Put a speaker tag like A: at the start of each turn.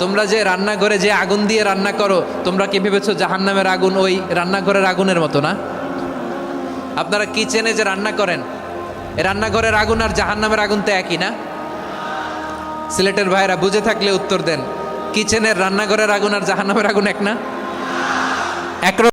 A: তোমরা যে রান্নাঘরে যে আগুন দিয়ে রান্না করো, তোমরা কি ভেবেছো জাহান্নামের আগুন ওই রান্নাঘরের আগুনের মতো না? আপনারা কিচেনে যে রান্না করেন রান্নাঘরের আগুন আর জাহান্নামের আগুন তো একই না? সিলেটের ভাইরা বুঝে থাকলে উত্তর দেন, কিচেনের রান্নাঘরের আগুন আর জাহান্নামের আগুন এক না? একরকম